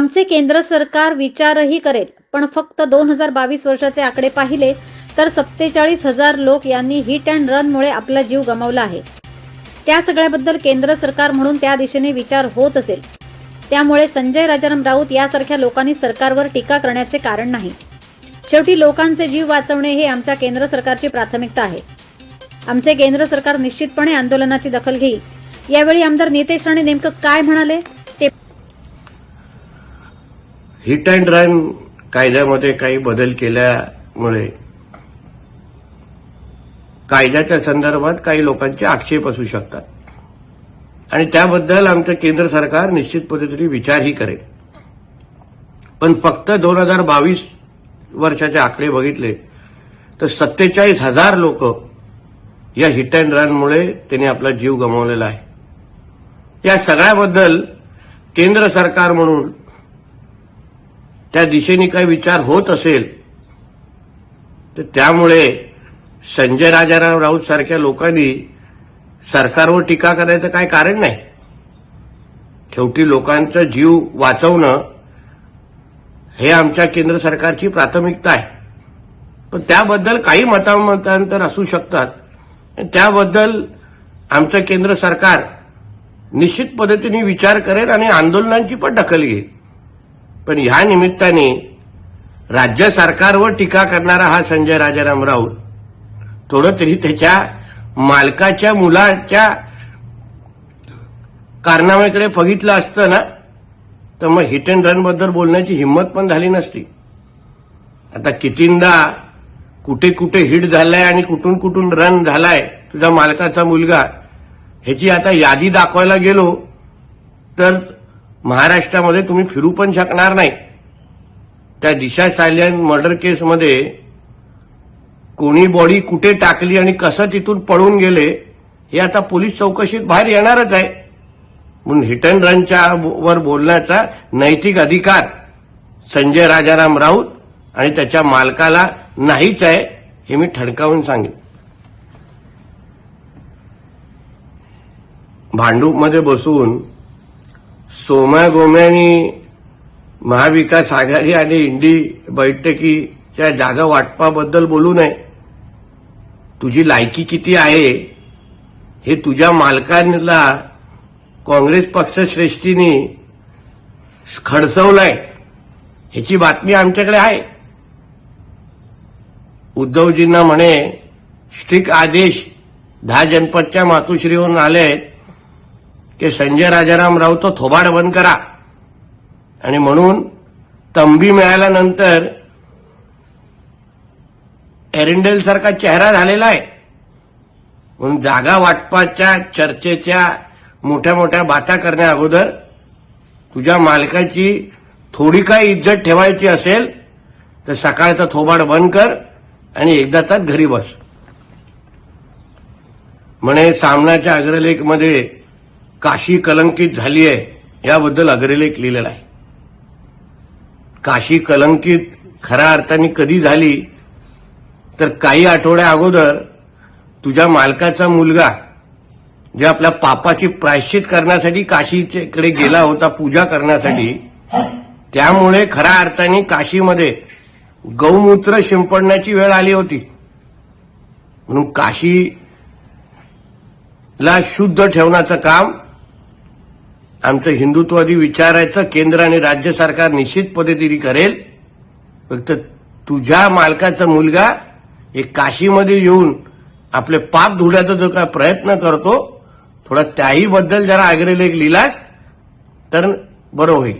आमचे केंद्र सरकार विचारही करेल पण फक्त दोन हजार बावीस वर्षाचे आकडे पाहिले तर सत्तेचाळीस हजार लोक यांनी हिट अँड रनमुळे आपला जीव गमावला आहे. त्या सगळ्याबद्दल केंद्र सरकार म्हणून त्या दिशेने विचार होत असेल. त्यामुळे संजय राजाराम राऊत यासारख्या लोकांनी सरकारवर टीका करण्याचे कारण नाही. शेवटी लोकांचे जीव वाचवणे हे आमच्या केंद्र सरकारची प्राथमिकता आहे. आमचे केंद्र सरकार निश्चितपणे आंदोलनाची दखल घेईल. यावेळी आमदार नितेश राणे नेमकं काय म्हणाले? हिट अँड रन कायद्यामध्ये काही बदल केल्यामुळे कायद्याच्या संदर्भात काही लोकांचे आक्षेप असू शकतात. आणि त्याबद्दल आमचं केंद्र सरकार निश्चित पद्धतीने विचारही करेल. पण फक्त दोन हजार बावीस वर्षाचे आकडे बघितले तर सत्तेचाळीस हजार लोक या हिट अँड रनमुळे त्यांनी आपला जीव गमावलेला आहे. या सगळ्याबद्दल केंद्र सरकार म्हणून त्या दिशेने काही विचार होत असेल तर त्यामुळे संजय राजाराम राऊत सारख्या लोकांनी सरकारवर टीका करायचं काय कारण नाही. शेवटी लोकांचा जीव वाचवणं हे आमच्या केंद्र सरकारची प्राथमिकता आहे. पण त्याबद्दल काही मतामतांतर असू शकतात. त्याबद्दल आमचं केंद्र सरकार निश्चित पद्धतीने विचार करेल आणि आंदोलनांची पण दखल घेईल. पण ह्या निमित्ताने राज्य सरकारवर टीका करणारा हा संजय राजाराम राऊत थोडं तरी त्याच्या मालकाच्या मुलाच्या कारनाम्याकडे बघितलं असतं ना तर मग हिट अँड रनबद्दल बोलण्याची हिंमत पण झाली नसती. आता कितींदा कुठे कुठे हिट झालाय आणि कुठून कुठून रन झालाय तुझा मालकाचा मुलगा ह्याची आता यादी दाखवायला गेलो तर महाराष्ट्रामध्ये तुम्ही फिरू पण शकणार नाही. त्या दिशा सायलेंट मर्डर केसमध्ये कोणी बॉडी कुठे टाकली आणि कसं तिथून पळून गेले हे आता पोलीस चौकशीत बाहेर येणारच आहे. म्हणून हिट अँड रनच्या वर बोलण्याचा नैतिक अधिकार संजय राजाराम राऊत आणि त्याच्या मालकाला नाहीच आहे हे मी ठणकावून सांगेन. भांडूपमध्ये बसून सोम्या गोम्यानी महाविकास आघाडी आणि इंडी बैठकीच्या जागा वाटपाबद्दल बोलू नये. तुझी लायकी किती आहे? हे तुझ्या मालकांना काँग्रेस पक्षश्रेष्ठीने खडसवलंय. ह्याची बातमी आमच्याकडे आहे. उद्धवजींना म्हणे स्ट्रिक आदेश दहा जनपदच्या मातोश्रीवरून आले आहेत की संजय राजाराम राऊत तो थोबाड बंद करा. आणि म्हणून तंबी मिळाल्यानंतर एरिंडेल सारखा चेहरा झालेला आहे. म्हणून जागा वाटपाच्या चर्चेच्या मोठ्या मोठ्या बाता करण्या अगोदर तुझ्या मालकाची थोडी काय इज्जत ठेवायची असेल तर सकाळचा थोबाड बंद कर आणि एकदा तर घरी बस. म्हणे सामनाच्या अग्रलेखमध्ये काशी कलंकित झाली आहे याबद्दल अग्रलेख लिहिलेला आहे. काशी कलंकित खऱ्या अर्थाने कधी झाली तर काही आठवड्या अगोदर तुझ्या मालकाचा मुलगा जे आपल्या पापाची प्रायश्चित करण्यासाठी काशीकडे गेला होता पूजा करण्यासाठी त्यामुळे खऱ्या अर्थाने काशीमध्ये गौमूत्र शिंपडण्याची वेळ आली होती. म्हणून काशीला शुद्ध ठेवण्याचं काम आमचं हिंदुत्ववादी विचारायचं केंद्र आणि राज्य सरकार निश्चित पद्धतीने करेल. फक्त तुझ्या मालकाचा मुलगा एक काशीमध्ये येऊन आपले पाप धुण्याचा जो काय प्रयत्न करतो थोडा त्याही बद्दल जरा अग्रलेख लिहिलास तर बरं होईल.